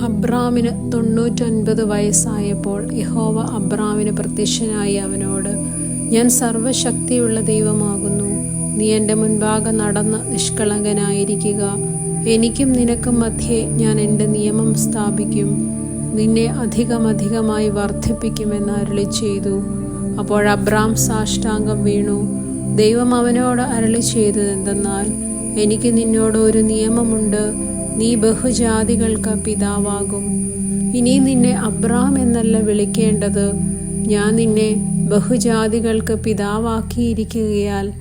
അബ്രാമിന് തൊണ്ണൂറ്റൊൻപത് വയസ്സായപ്പോൾ യഹോവ അബ്രാമിന് പ്രത്യക്ഷനായി അവനോട് ഞാൻ സർവശക്തിയുള്ള ദൈവമാകുന്നു. നീ എന്റെ മുൻപാകെ നടന്ന് നിഷ്കളങ്കനായിരിക്കുക. എനിക്കും നിനക്കും മധ്യേ ഞാൻ എന്റെ നിയമം സ്ഥാപിക്കും. നിന്നെ അധികമധികമായി വർദ്ധിപ്പിക്കുമെന്ന് അരളി ചെയ്തു. അപ്പോൾ അബ്രാം സാഷ്ടാംഗം വീണു. ദൈവം അവനോട് അരളി ചെയ്തതെന്തെന്നാൽ എനിക്ക് നിന്നോട് ഒരു നിയമമുണ്ട്. നീ ബഹുജാതികൾക്ക് പിതാവാകും. ഇനി നിന്നെ അബ്രാം എന്നല്ല വിളിക്കേണ്ടത്. ഞാൻ നിന്നെ ബഹുജാതികൾക്ക് പിതാവാക്കിയിരിക്കുകയാൽ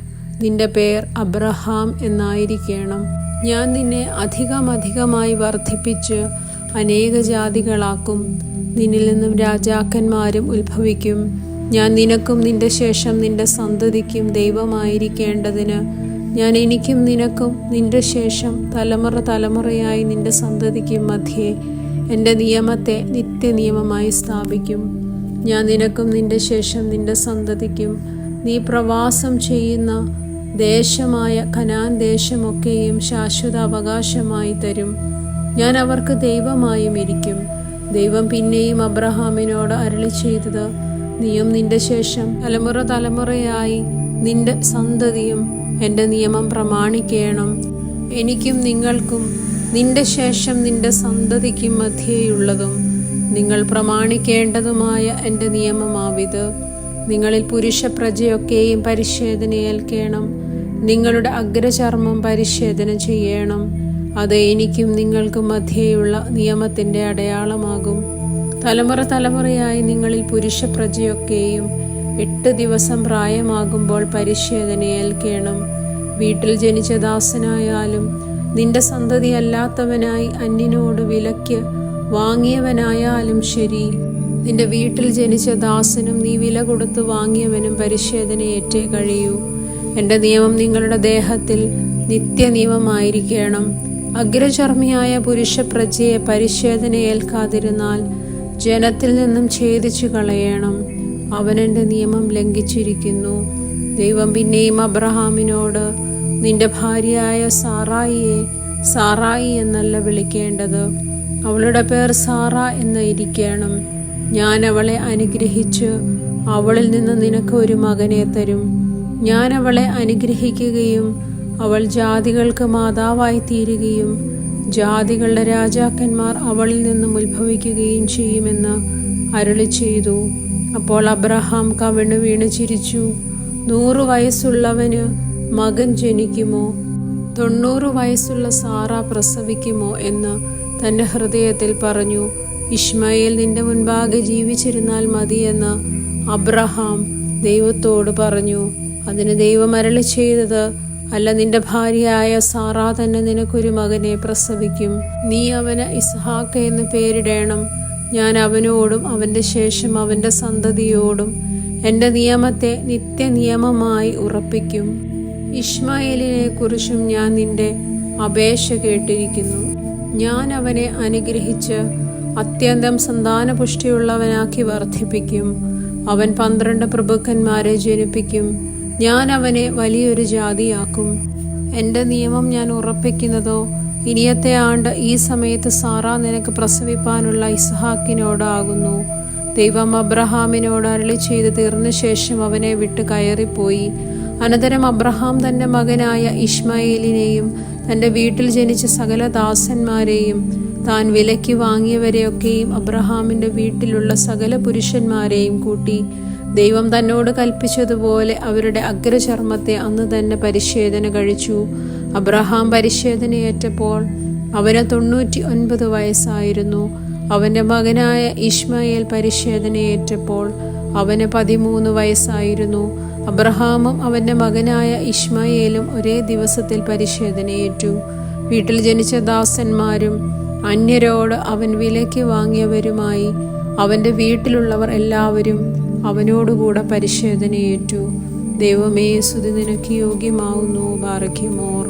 നിന്റെ പേർ അബ്രഹാം എന്നായിരിക്കണം. ഞാൻ നിന്നെ അധികമധികമായി വർദ്ധിപ്പിച്ച് അനേക ജാതികളാക്കും നിന്നിൽ നിന്നും രാജാക്കന്മാരും ഉത്ഭവിക്കും. ഞാൻ നിനക്കും നിന്റെ ശേഷം നിന്റെ സന്തതിക്കും ദൈവമായിരിക്കേണ്ടതിന് ഞാൻ എനിക്കും നിനക്കും നിന്റെ ശേഷം തലമുറ തലമുറയായി നിന്റെ സന്തതിക്കും മധ്യേ എന്റെ നിയമത്തെ നിത്യനിയമമായി സ്ഥാപിക്കും. ഞാൻ നിനക്കും നിന്റെ ശേഷം നിന്റെ സന്തതിക്കും നീ പ്രവാസം ചെയ്യുന്ന ദേശമായ കനാൻ ദേശമൊക്കെയും ശാശ്വത അവകാശമായി തരും. ഞാൻ അവർക്ക് ദൈവമായും ഇരിക്കും. ദൈവം പിന്നെയും അബ്രഹാമിനോട് അരളി ചെയ്തത് നീയും നിന്റെ ശേഷം തലമുറ തലമുറയായി നിന്റെ സന്തതിയും എന്റെ നിയമം പ്രമാണിക്കണം. എനിക്കും നിങ്ങൾക്കും നിന്റെ ശേഷം നിന്റെ സന്തതിക്കും മധ്യേയുള്ളതും നിങ്ങൾ പ്രമാണിക്കേണ്ടതുമായ എന്റെ നിയമമാവിത്. നിങ്ങളിൽ പുരുഷ പ്രജയൊക്കെയും പരിശോധനയേൽക്കണം നിങ്ങളുടെ അഗ്രചർമ്മം പരിശോധന ചെയ്യണം. അത് എനിക്കും നിങ്ങൾക്കും മധ്യേയുള്ള നിയമത്തിന്റെ അടയാളമാകും. തലമുറ തലമുറയായി നിങ്ങളിൽ പുരുഷ പ്രജയൊക്കെയും എട്ട് ദിവസം പ്രായമാകുമ്പോൾ പരിശോധനയേൽക്കണം വീട്ടിൽ ജനിച്ച ദാസനായാലും നിന്റെ സന്തതി അല്ലാത്തവനായി അന്യനോട് വിലക്ക് വാങ്ങിയവനായാലും ശരി. നിന്റെ വീട്ടിൽ ജനിച്ച ദാസനും നീ വില കൊടുത്ത് വാങ്ങിയവനും പരിശോധനയേറ്റേ കഴിയൂ. എന്റെ നിയമം നിങ്ങളുടെ ദേഹത്തിൽ നിത്യനിയമമായിരിക്കണം. അഗ്രചർമ്മിയായ പുരുഷ പ്രജയെ പരിശോധനയേൽക്കാതിരുന്നാൽ ജനത്തിൽ നിന്നും ഛേദിച്ചു കളയണം അവൻ എന്റെ നിയമം ലംഘിച്ചിരിക്കുന്നു. ദൈവം പിന്നെയും അബ്രഹാമിനോട് നിന്റെ ഭാര്യയായ സാറായിയെ സാറായി എന്നല്ല വിളിക്കേണ്ടത്. അവളുടെ പേർ സാറ എന്ന് ഇരിക്കണം. ഞാൻ അവളെ അനുഗ്രഹിച്ച് അവളിൽ നിന്ന് നിനക്ക് ഒരു മകനെ തരും. ഞാൻ അവളെ അനുഗ്രഹിക്കുകയും അവൾ ജാതികൾക്ക് മാതാവായി തീരുകയും ജാതികളുടെ രാജാക്കന്മാർ അവളിൽ നിന്നും ഉത്ഭവിക്കുകയും ചെയ്യുമെന്ന് അരുളി ചെയ്തു അപ്പോൾ അബ്രഹാം കവിണ് വീണ് ചിരിച്ചു. നൂറു വയസ്സുള്ളവന് മകൻ ജനിക്കുമോ? തൊണ്ണൂറ് വയസ്സുള്ള സാറ പ്രസവിക്കുമോ എന്ന് തന്റെ ഹൃദയത്തിൽ പറഞ്ഞു. ഇഷ്മയിൽ നിന്റെ മുൻപാകെ ജീവിച്ചിരുന്നാൽ മതിയെന്ന് അബ്രഹാം ദൈവത്തോട് പറഞ്ഞു. അതിന് ദൈവം അരളി ചെയ്തത് അല്ല നിന്റെ ഭാര്യയായ സാറ തന്നെ നിനക്കൊരു മകനെ പ്രസവിക്കും. നീ അവന് ഇസ്ഹാക്ക് എന്ന് പേരിടേണം. ഞാൻ അവനോടും അവന്റെ ശേഷം അവന്റെ സന്തതിയോടും എന്റെ നിയമത്തെ നിത്യനിയമമായി ഉറപ്പിക്കും. ഇഷ്മായേലിനെ കുറിച്ചും ഞാൻ നിന്റെ അപേക്ഷ കേട്ടിരിക്കുന്നു. ഞാൻ അവനെ അനുഗ്രഹിച്ച് അത്യന്തം സന്താനപുഷ്ടിയുള്ളവനാക്കി വർദ്ധിപ്പിക്കും. അവൻ പന്ത്രണ്ട് പ്രഭുക്കന്മാരെ ജനിപ്പിക്കും. ഞാൻ അവനെ വലിയൊരു ജാതിയാക്കും. എന്റെ നിയമം ഞാൻ ഉറപ്പിക്കുന്നതോ ഇനിയത്തെ ആണ്ട് ഈ സമയത്ത് സാറ നിനക്ക് പ്രസവിപ്പാനുള്ള ഇസ്ഹാക്കിനോടാകുന്നു. ദൈവം അബ്രഹാമിനോട് അരളി ചെയ്ത് തീർന്ന ശേഷം അവനെ വിട്ട് കയറിപ്പോയി. അനന്തരം അബ്രഹാം തന്റെ മകനായ ഇഷ്മായേലിനെയും തന്റെ വീട്ടിൽ ജനിച്ച സകല ദാസന്മാരെയും താൻ വിലയ്ക്ക് വാങ്ങിയവരെയൊക്കെയും അബ്രഹാമിന്റെ വീട്ടിലുള്ള സകല പുരുഷന്മാരെയും കൂട്ടി. ദൈവം തന്നോട് കൽപ്പിച്ചതുപോലെ അവരുടെ അഗ്രചർമ്മത്തെ അന്ന് തന്നെ പരിശോധന കഴിച്ചു. അബ്രഹാം പരിശോധനയേറ്റപ്പോൾ അവന് തൊണ്ണൂറ്റി ഒൻപത് വയസ്സായിരുന്നു. അവന്റെ മകനായ ഇഷ്മയേൽ പരിശോധനയേറ്റപ്പോൾ അവന് പതിമൂന്ന് വയസ്സായിരുന്നു. അബ്രഹാമും അവന്റെ മകനായ ഇഷ്മയേലും ഒരേ ദിവസത്തിൽ പരിശോധനയേറ്റു വീട്ടിൽ ജനിച്ച ദാസന്മാരും അന്യരോട് അവൻ വിലയ്ക്ക് വാങ്ങിയവരുമായി അവന്റെ വീട്ടിലുള്ളവർ എല്ലാവരും അവനോടുകൂടെ പരിശോധനയേറ്റു ദൈവമേ സ്തുതി നിനക്ക് യോഗ്യമാവുന്നു. ബാറയ്ക്കുമോർ